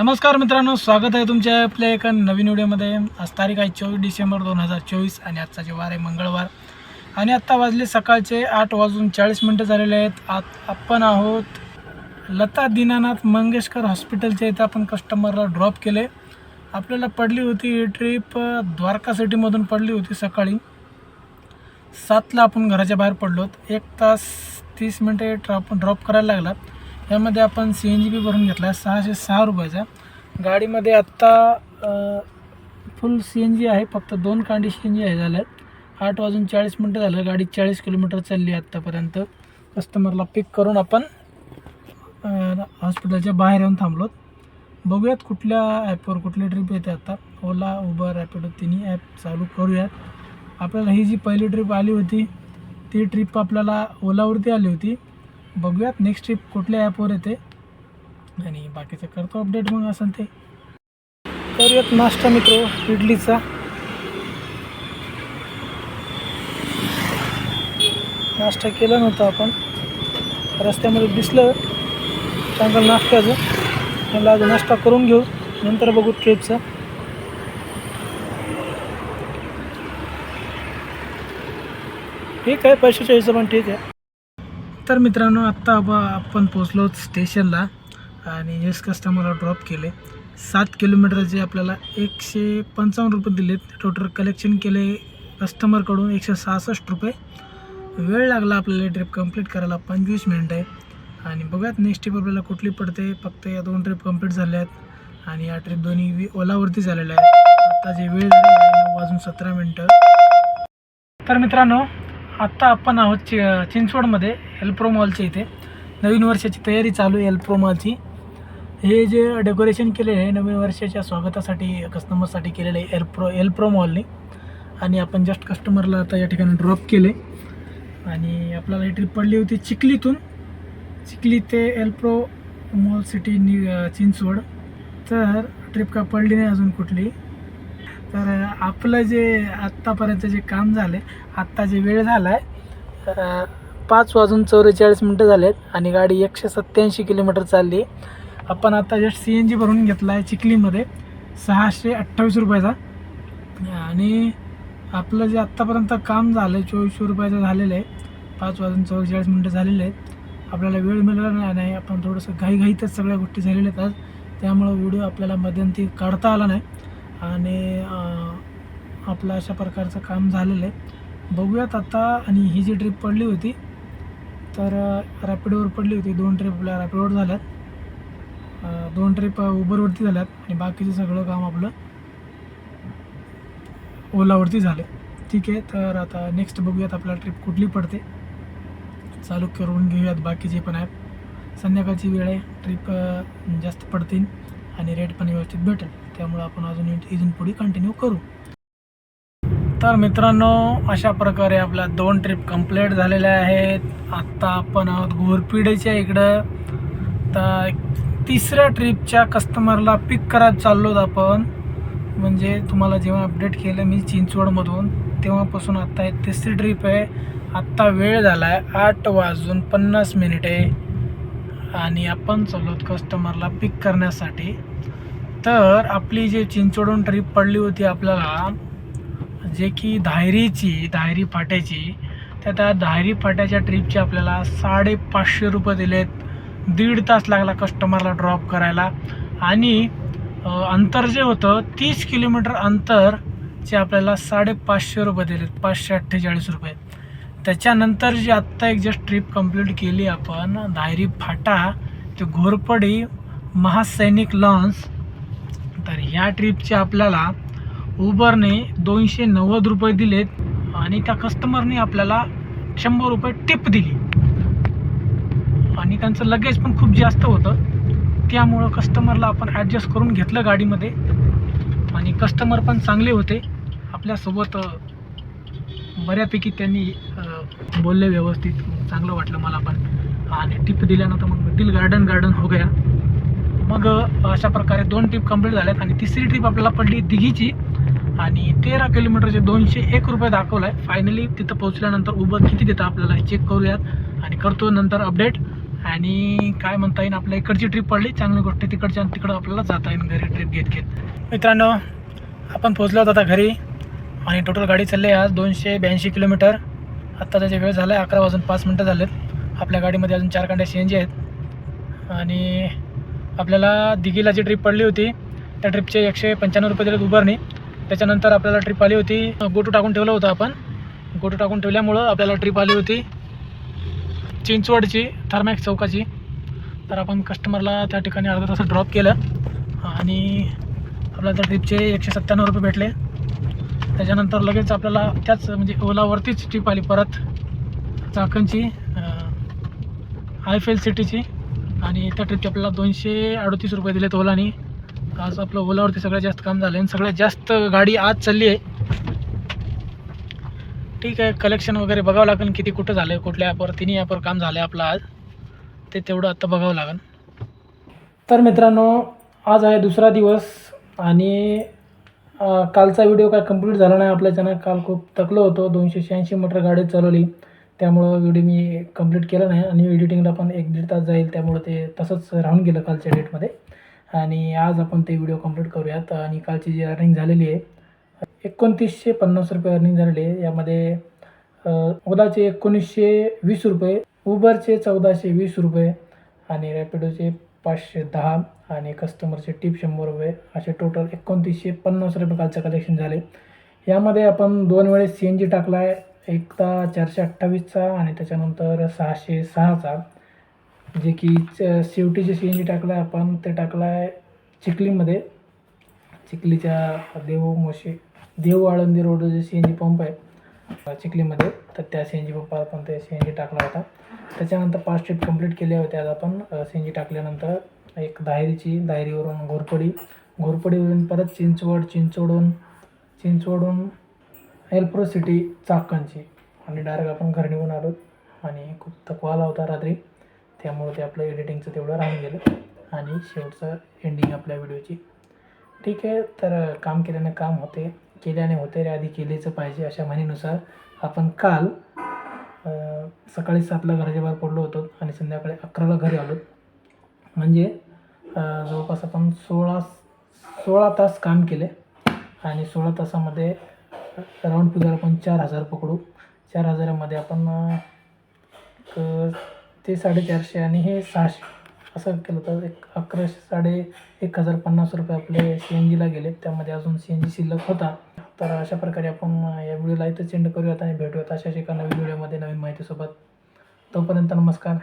नमस्कार मित्रांनो स्वागत आहे तुमच्या आपल्या एका नवीन व्हिडिओमध्ये. आज तारीख आहे चोवीस डिसेंबर दोन हजार चोवीस आणि आजचा जे वार आहे मंगळवार. आणि आत्ता वाजले सकाळचे आठ वाजून चाळीस मिनटं झालेले आहेत. आत आपण आहोत लता दीनानाथ मंगेशकर हॉस्पिटलच्या इथं आपण कस्टमरला ड्रॉप केले. आपल्याला पडली होती ही ट्रिप द्वारका सिटीमधून पडली होती सकाळी. सातला आपण घराच्या बाहेर पडलो एक तास तीस मिनटे ड्रॉप ड्रॉप करायला लागला. यामध्ये आपण सी एन जी बी भरून घेतला आहे. सहाशे सहा रुपयाचा. गाडीमध्ये आत्ता फुल सी एन जी आहे. फक्त दोन कांडी सी एन जी आहे झाल्या आठ वाजून चाळीस मिनटं झालं. गाडी चाळीस किलोमीटर चालली आहे आत्तापर्यंत. कस्टमरला पिक करून आपण हॉस्पिटलच्या बाहेर येऊन थांबलो बघूयात कुठल्या ॲपवर कुठली ट्रिप येते आता. ओला उबर रॅपिडो तिन्ही ॲप चालू करूयात. आपल्याला ही जी पहिली ट्रिप आली होती ती ट्रिप आपल्याला ओलावरती आली होती. बघूयात नेक्स्ट ट्रिप कुठल्या ॲपवर येते. आणि बाकीचं करतो अपडेट मग असेल ते. करूयात नाश्ता मित्र इडलीचा. नाश्ता केला नव्हता आपण. रस्त्यामध्ये दिसलं. चांगलं नाश्त्याचं मला आज नाश्ता करून घेऊ. नंतर बघू ट्रिपचा ठीक आहे पैशाच्या हिशोबाने ठीक आहे. तर मित्रांनो आत्ता आपण पोचलो स्टेशनला आणि यस कस्टमरला ड्रॉप केले. सात किलोमीटरचे आपल्याला एकशे पंचावन्न रुपये दिलेत. टोटल कलेक्शन केले कस्टमरकडून एकशे सहासष्ट रुपये. वेळ लागला आपल्याला ट्रिप कंप्लीट करायला पंचवीस मिनिट आहे. आणि बघूयात नेक्स्ट ट्रिप आपल्याला कुठली पडते. फक्त या दोन ट्रिप कंप्लीट झाल्या आहेत आणि या ट्रिप दोन्ही ओलावरती झालेल्या आहेत. आता जे वेळ झालेला आहे नऊ वाजून सतरा मिनटं तर मित्रांनो आत्ता आपण आहोत चि चिंचवडमध्ये एल्प्रो मॉलच्या इथे. नवीन वर्षाची तयारी चालू आहे एल्प्रो मॉलची हे जे डेकोरेशन केलेलं आहे नवीन वर्षाच्या स्वागतासाठी कस्टमरसाठी केलेलं आहे एल्प्रो एल्प्रो मॉलने आणि आपण जस्ट कस्टमरला आता या ठिकाणी ड्रॉप केले आणि आपल्याला ही ट्रिप पडली होती चिखलीतून. चिखली ते एल्प्रो मॉल सिटी नि चिंचवड. तर ट्रिप का पडली नाही अजून कुठली? तर आपलं जे आत्तापर्यंत जे काम झाले आत्ता जे वेळ झाला आहे पाच वाजून चौवेचाळीस मिनटं झाले आहेत आणि गाडी एकशे सत्त्याऐंशी किलोमीटर चालली आपण आता जस्ट सी एन जी भरून घेतला आहे चिखलीमध्ये सहाशे अठ्ठावीस रुपयाचा. आणि आपलं जे आत्तापर्यंत काम झालं आहे चोवीसशे रुपयाचं झालेलं आहे. पाच वाजून चौवेचाळीस मिनटं झालेले आहेत. आपल्याला वेळ मिळाला नाही नाही आपण थोडंसं घाईघाईतच सगळ्या गोष्टी झालेल्या आहेत आज. त्यामुळं व्हिडिओ आपल्याला मध्यंती काढता आला नाही. आणि आपलं अशा प्रकारचं काम झालेलं आहे. बघूयात आता आणि ही जी ट्रिप पडली होती तर रॅपिडोवर पडली होती. दोन ट्रिप आपल्या रॅपिडोवर झाल्यात. दोन ट्रिप उबरवरती झाल्यात. आणि बाकीचं सगळं काम आपलं ओलावरती झालं ठीक आहे तर आता नेक्स्ट बघूयात आपल्याला ट्रिप कुठली पडते. चालू करून घेऊयात बाकीचे पण ॲप संध्याकाळची वेळ आहे ट्रिप जास्त पडतील आणि रेट पण व्यवस्थित भेटेल. त्यामुळे आपण अजून इजून इथून पुढे कंटिन्यू करू. तर मित्रांनो अशा प्रकारे आपल्या दोन ट्रिप कंप्लीट झालेल्या आहेत. आत्ता आपण आहोत घोरपिडेच्या इकडं. तर तिसऱ्या ट्रिपच्या कस्टमरला पिक करायला चाललोत आपण. म्हणजे तुम्हाला जेव्हा अपडेट केलं मी चिंचवडमधून तेव्हापासून आत्ता हे तिसरी ट्रिप आहे. आत्ता वेळ झाला आहे आठ वाजून पन्नास मिनिटे आणि आपण चाललोत कस्टमरला पिक करण्यासाठी. तर आपली जी चिंचोडून ट्रीप पडली होती आपल्याला जे की धायरीची धायरी फाट्याची त्या त्या धायरी फाट्याच्या ट्रीपचे आपल्याला साडेपाचशे रुपये दिलेत. दीड तास लागला कस्टमरला ड्रॉप करायला. आणि अंतर जे होतं तीस किलोमीटर अंतरचे आपल्याला साडेपाचशे रुपये दिलेत पाचशे अठ्ठेचाळीस रुपये. त्याच्यानंतर जी आत्ता एक जस्ट ट्रीप कंप्लीट केली आपण धायरी फाटा ते घोरपडी महासैनिक लॉन्स तर ह्या ट्रिपचे आपल्याला उबरने दोनशे नव्वद रुपये दिलेत आणि त्या कस्टमरने आपल्याला शंभर रुपये टिप दिली. आणि त्यांचं लगेज पण खूप जास्त होतं. त्यामुळं कस्टमरला आपण ॲडजस्ट करून घेतलं गाडीमध्ये. आणि कस्टमर पण चांगले होते. आपल्यासोबत बऱ्यापैकी त्यांनी बोलले व्यवस्थित. चांगलं वाटलं मला पण. आणि टिप दिल्यानंतर मग दिल गार्डन गार्डन हो गया. मग अशा प्रकारे दोन ट्रिप कंप्लीट झाल्यात आणि तिसरी ट्रिप आपल्याला पडली दिघीची. आणि तेरा किलोमीटरचे दोनशे एक रुपये दाखवलं आहे फायनली तिथं पोहोचल्यानंतर उबर किती देतं आपल्याला हे चेक करूयात. आणि करतो नंतर अपडेट आणि काय म्हणता येईल आपल्या इकडची ट्रिप पडली. चांगली गोष्ट तिकडच्या तिकडं आपल्याला जाता येईल घरी ट्रिप घेत घेत. मित्रांनो आपण पोहोचलो होतो आता घरी. आणि टोटल गाडी चालली आहे आज दोनशे ब्याऐंशी किलोमीटर. आत्ता त्याची वेळ झाला आहे अकरा वाजून पाच मिनटं झालेत. आपल्या गाडीमध्ये अजून चार कांड्या सी एन जी आहेत. आणि आपल्याला दिघीला जी ट्रिप पडली होती त्या ट्रिपचे एकशे पंच्याण्णव रुपये दिलेत उभारणी. त्याच्यानंतर आपल्याला ट्रिप आली होती गोटू टाकून ठेवलं होतं आपण. गोटू टाकून ठेवल्यामुळं आपल्याला ट्रिप आली होती. चिंचवडची थर्मॅक्स चौकाची. तर आपण कस्टमरला त्या ठिकाणी अर्धा तास ड्रॉप केलं. आणि आपल्याला त्या ट्रिपचे एकशे सत्त्याण्णव रुपये भेटले. त्याच्यानंतर लगेच आपल्याला त्याच म्हणजे ओलावरतीच ट्रिप आली परत. चाकणची आय एल सिटीची आणि त्या ट्रिपचे आपल्याला दोनशे अडतीस रुपये दिलेत ओलानी. आज आपलं ओलावरती सगळ्यात जास्त काम झालं आणि सगळ्यात जास्त गाडी आज चालली आहे. ठीक आहे कलेक्शन वगैरे बघावं लागेल किती कुठं झालं आहे कुठल्या ॲपवर तिन्ही ॲपवर काम झालं आहे आपलं आज. ते तेवढं आत्ता बघावं लागेल. तर मित्रांनो आज आहे दुसरा दिवस आणि कालचा व्हिडिओ काय कंप्लीट झाला नाही आपल्या चॅनल काल खूप थकलो होतो दोनशे शहाऐंशी मीटर गाडी चालवली. त्यामुळं व्हिडिओ मी कंप्लीट केला नाही. आणि एडिटिंगला पण एक दीड तास जाईल त्यामुळं ते तसंच राहून गेलं कालच्या डेटमध्ये आणि आज आपण ते व्हिडिओ कंप्लीट करूयात. आणि कालची जी अर्निंग झालेली आहे एकोणतीसशे पन्नास रुपये अर्निंग झालेली आहे. यामध्ये ओलाचे एकोणीसशे वीस रुपये उबरचे चौदाशे वीस रुपये आणि रॅपिडोचे पाचशे दहा आणि कस्टमरचे टिप शंभर रुपये. असे टोटल एकोणतीसशे पन्नास रुपये कालचं कलेक्शन झाले. यामध्ये आपण दोन वेळेस सी एन जी टाकला आहे एकदा चारशे अठ्ठावीसचा आणि त्याच्यानंतर सहाशे सहाचा जे की शेवटीचे सी एन जी टाकला आहे आपण ते टाकला आहे चिखलीमध्ये. चिखलीच्या देव मोशी देव आळंदी रोड जे सी एन जी पंप आहे चिखलीमध्ये तर त्या सी एन जी पंपावर आपण ते सी एन जी टाकला होता. त्याच्यानंतर पाच ट्रीप कंप्लीट केल्या होत्या आज आपण सी एन जी टाकल्यानंतर एक दाहेरीची दाहेरीवरून घोरपडी घोरपडीवरून परत चिंचवड चिंचवडून चिंचवडून एल्प्रो सिटी चाकणची आणि डायरेक्ट आपण घरी निघून आलो. आणि खूप थकवा आला होता रात्री. त्यामुळे ते आपलं एडिटिंगचं तेवढं राहून गेलं. आणि शेवटचं एंडिंग आपल्या व्हिडिओची ठीक आहे तर काम केल्याने काम होते. केल्याने होते रे आधी केलेचं पाहिजे अशा म्हणीनुसार आपण काल सकाळी सातला घराच्या बाहेर पडलो होतो आणि संध्याकाळी अकराला घरी आलो. म्हणजे जवळपास आपण सोळा सोळा तास काम केले. आणि सोळा तासामध्ये राऊंड फिगर आपण चार हजार पकडू. चार हजारामध्ये आपण एक ते साडेचारशे आणि हे सहाशे. असं केलं तर एक अकराशे साडे एक हजार पन्नास रुपये आपले सी एन जीला गेले त्यामध्ये अजून सी एन जी शिल्लक होता. तर अशा प्रकारे आपण या व्हिडिओला इथं चेंड करूयात आणि भेटूयात अशा एका नवीन व्हिडिओमध्ये नवीन माहितीसोबत. तोपर्यंत नमस्कार.